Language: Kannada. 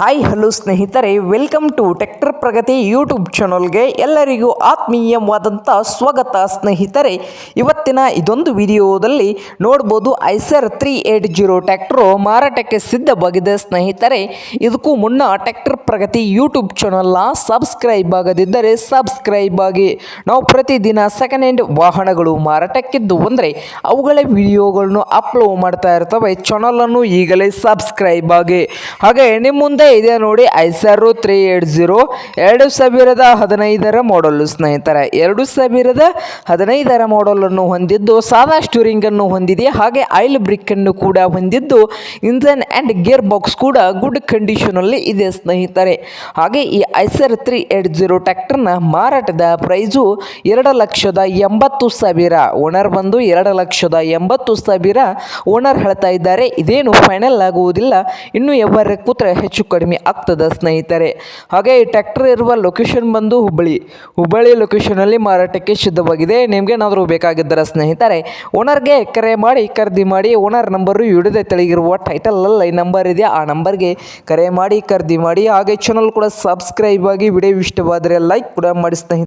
ಹಾಯ್ ಹಲೋ ಸ್ನೇಹಿತರೆ. Welcome to tractor Pragati YouTube ಚಾನಲ್ಗೆ ಎಲ್ಲರಿಗೂ ಆತ್ಮೀಯವಾದಂಥ ಸ್ವಾಗತ ಸ್ನೇಹಿತರೆ. ಇವತ್ತಿನ ಇದೊಂದು ವಿಡಿಯೋದಲ್ಲಿ ನೋಡ್ಬೋದು Eicher three eight zero tractor ಮಾರಾಟಕ್ಕೆ ಸಿದ್ಧವಾಗಿದೆ ಸ್ನೇಹಿತರೆ. ಇದಕ್ಕೂ ಮುನ್ನ ಟೆಕ್ಟರ್ ಪ್ರಗತಿ ಯೂಟ್ಯೂಬ್ ಚಾನಲ್ನ ಸಬ್ಸ್ಕ್ರೈಬ್ ಆಗದಿದ್ದರೆ ಸಬ್ಸ್ಕ್ರೈಬ್ ಆಗಿ. ನಾವು ಪ್ರತಿದಿನ ಸೆಕೆಂಡ್ ಹ್ಯಾಂಡ್ ವಾಹನಗಳು ಮಾರಾಟಕ್ಕಿದ್ದು ಅಂದರೆ ಅವುಗಳ ವಿಡಿಯೋಗಳನ್ನು ಅಪ್ಲೋಡ್ ಮಾಡ್ತಾ ಇರ್ತವೆ. ಚಾನಲನ್ನು ಈಗಲೇ ಸಬ್ಸ್ಕ್ರೈಬ್ ಆಗಿ. ಹಾಗೆ ನಿಮ್ಮ ಮುಂದೆ ಇದೆ ನೋಡಿ ಐಸರು ತ್ರೀ ಏಟ್ ಜೀರೋ ಎರಡು ಸಾವಿರದ ಹದಿನೈದರ ಮಾಡಲು ಸ್ನೇಹಿತರೆ. ಎರಡು ಸಾವಿರದ ಹದಿನೈದರ ಮಾಡಲನ್ನು ಹೊಂದಿದ್ದು, ಸಾದಾ ಸ್ಟೂರಿಂಗನ್ನು ಹೊಂದಿದೆ, ಹಾಗೆ ಆಯಿಲ್ ಬ್ರಿಕ್ಕನ್ನು ಕೂಡ ಹೊಂದಿದ್ದು ಇಂಜನ್ ಆ್ಯಂಡ್ ಗೇರ್ ಬಾಕ್ಸ್ ಕೂಡ ಗುಡ್ ಕಂಡೀಷನಲ್ಲಿ ಇದೆ ಸ್ನೇಹಿತರೆ. ಹಾಗೆ ಈ ಐಸರ್ ತ್ರೀ ಏಟ್ ಜೀರೋ ಟ್ಯಾಕ್ಟರ್ನ ಮಾರಾಟದ ಪ್ರೈಸು ಎರಡು ಲಕ್ಷದ ಎಂಬತ್ತು ಸಾವಿರ. ಓನರ್ ಬಂದು ಎರಡು ಲಕ್ಷದ ಎಂಬತ್ತು ಸಾವಿರ ಓನರ್ ಹೇಳ್ತಾ ಇದ್ದಾರೆ. ಇದೇನು ಫೈನಲ್ ಆಗುವುದಿಲ್ಲ. ಇನ್ನು ಎವರ ಕೂತ್ರೆ ಹೆಚ್ಚು ಕಡಿಮೆ ಆಗ್ತದೆ ಸ್ನೇಹಿತರೆ. ಹಾಗೆ ಈ ಟ್ಯಾಕ್ಟರ್ ಇರುವ ಲೊಕೇಶನ್ ಬಂದು ಹುಬ್ಬಳ್ಳಿ. ಹುಬ್ಬಳ್ಳಿ ಲೊಕೇಶನಲ್ಲಿ ಮಾರಾಟಕ್ಕೆ ಸಿದ್ಧವಾಗಿದೆ. ನಿಮಗೇನಾದರೂ ಬೇಕಾಗಿದ್ದರೆ ಸ್ನೇಹಿತರೆ ಓನರ್ಗೆ ಕರೆ ಮಾಡಿ ಖರೀದಿ ಮಾಡಿ ಓನರ್ ನಂಬರು ಹಿಡಿದೇ ತೆಳಗಿರುವ ಟೈಟಲಲ್ಲಿ ನಂಬರ್ ಇದೆ ಆ ನಂಬರ್ಗೆ ಕರೆ ಮಾಡಿ, ಖರೀದಿ ಮಾಡಿ, ಹಾಗೆ ಚಾನಲ್ ಕೂಡ ಸಬ್ಸ್ಕ್ರೈಬ್ ಆಗಿ ವಿಡಿಯೋ ಇಷ್ಟವಾದರೆ ಲೈಕ್ ಕೂಡ ಮಾಡಿ ಸ್ನೇಹಿತರೆ.